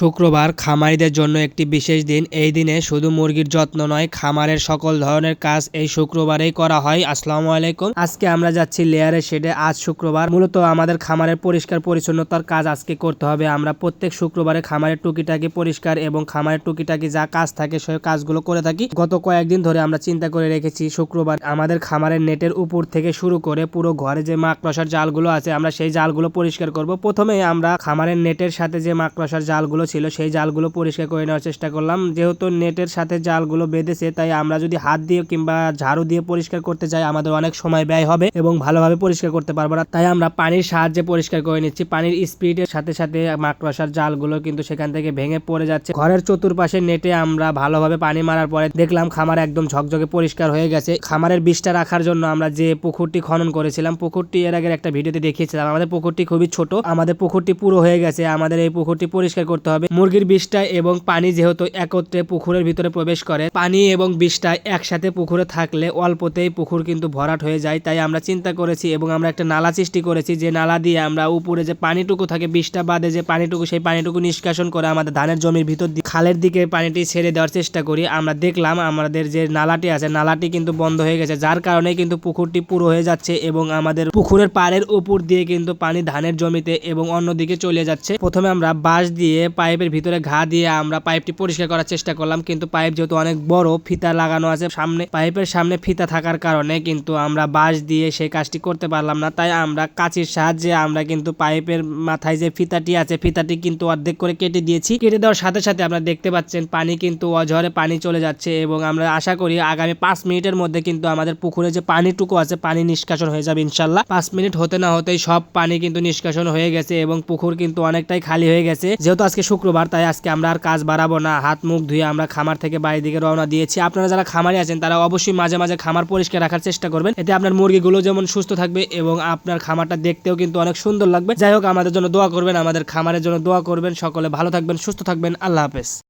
শুক্রবার খামারিদের জন্য একটি বিশেষ দিন। এই দিনে শুধু মুরগির যত্ন নয়, খামারের সকল ধরনের কাজ এই শুক্রবারেই করা হয়। আসসালামু আলাইকুম। আজকে আমরা যাচ্ছি লেয়ারের শেডে। আজ শুক্রবার। মূলত আমাদের খামারের পরিষ্কার পরিচ্ছন্নতার কাজ আজকে করতে হবে। আমরা প্রত্যেক শুক্রবারে খামারের টুকিটাকি পরিষ্কার এবং খামারের টুকিটাকি যা কাজ থাকে সেই কাজগুলো করে থাকি। গত কয়েকদিন ধরে আমরা চিন্তা করে রেখেছি, শুক্রবার আমাদের খামারের নেটের উপর থেকে শুরু করে পুরো ঘরে যে মাকড়সার জালগুলো আছে, আমরা সেই জালগুলো পরিষ্কার করব। প্রথমে আমরা খামারের নেটের সাথে যে মাকড়সার জালগুলো ছিল, সেই জালগুলো পরিষ্কার করে নেওয়ার চেষ্টা করলাম। যেহেতু নেটের সাথে জালগুলো বেঁধেছে, তাই আমরা যদি হাত দিয়ে কিংবা ঝাড়ু দিয়ে পরিষ্কার করতে চাই, আমাদের অনেক সময় ব্যয় হবে এবং ভালোভাবে পরিষ্কার করতে পারব না। তাই আমরা পানির সাহায্যে পরিষ্কার করে নিচ্ছি। পানির স্পিডের সাথে সাথে মাকড়সার জালগুলো কিন্তু সেখান থেকে ভেঙে পড়ে যাচ্ছে। ঘরের চতুর্পাশে নেটে আমরা ভালোভাবে পানি মারার পরে দেখলাম খামার একদম ঝকঝকে পরিষ্কার হয়ে গেছে। খামারের বিষটা রাখার জন্য আমরা যে পুকুরটি খনন করেছিলাম, পুকুরটি এর আগের একটা ভিডিওতে দেখিয়েছিলাম। আমাদের পুকুরটি খুবই ছোট, আমাদের পুকুরটি পুরো হয়ে গেছে। আমাদের এই পুকুরটি পরিষ্কার করতে হবে। মুরগির বিষটা এবং পানি যেহেতু একত্রে পুকুরের ভিতরে প্রবেশ করে, পানি এবং বিষটা একসাথে পুকুরে থাকলে অল্পতেই পুকুর কিন্তু ভরাট হয়ে যায়। তাই আমরা চিন্তা করেছি এবং আমরা একটা নালা সৃষ্টি করেছি, যে নালা দিয়ে আমরা উপরে যে পানিটুকু থাকে, বিষটা বাদে যে পানিটুকু, সেই পানিটুকু নিষ্কাশন করে আমাদের ধানের জমির ভিতর খালের দিকে পানিটি ছেড়ে দেওয়ার চেষ্টা করি। আমরা দেখলাম আমাদের যে নালাটি আছে, নালাটি কিন্তু বন্ধ হয়ে গেছে, যার কারণে কিন্তু পুকুরটি পুরো হয়ে যাচ্ছে এবং আমাদের পুকুরের পাড়ের উপর দিয়ে কিন্তু পানি ধানের জমিতে এবং অন্যদিকে চলে যাচ্ছে। প্রথমে আমরা বাঁশ দিয়ে পাইপের ভিতরে ঘা দিয়ে আমরা পাইপটি পরিষ্কার করার চেষ্টা করলাম, কিন্তু পাইপ যেহেতু অনেক বড়, ফিতা লাগানো আছে সামনে। পাইপের সামনে ফিতা থাকার কারণে কিন্তু আমরা বাঁশ দিয়ে সেই কাজটি করতে পারলাম না, তাই আমরা কাঁচির সাহায্যে আমরা কিন্তু পাইপের মাথায় যে ফিতাটি আছে, ফিতাটি কিন্তু অর্ধেক করে কেটে দিয়েছি। কেটে দেওয়ার সাথে সাথে আপনারা দেখতে পাচ্ছেন পানি কিন্তু অঝরে পানি চলে যাচ্ছে এবং আমরা আশা করি আগামী পাঁচ মিনিটের মধ্যে কিন্তু আমাদের পুকুরে যে পানিটুকু আছে, পানি নিষ্কাশন হয়ে যাবে ইনশাল্লাহ। পাঁচ মিনিট হতে না হতেই সব পানি কিন্তু নিষ্কাশন হয়ে গেছে এবং পুকুর কিন্তু অনেকটাই খালি হয়ে গেছে। যেহেতু আজকে শুক্রবার, তাই আজকে আমরা আর কাজ বাড়াবো না। হাত, মুখ ধুয়ে আমরা খামার থেকে বাড়ির দিকে রওনা দিয়েছি। আপনারা যারা খামারে আছেন, তারা অবশ্যই মাঝে মাঝে খামার পরিষ্কার রাখার চেষ্টা করবেন। এতে আপনার মুরগিগুলো যেমন সুস্থ থাকবে এবং আপনার খামারটা দেখতেও কিন্তু অনেক সুন্দর লাগবে। যাই হোক, আমাদের জন্য দোয়া করবেন, আমাদের খামারের জন্য দোয়া করবেন। সকলে ভালো থাকবেন, সুস্থ থাকবেন। আল্লাহ হাফেজ।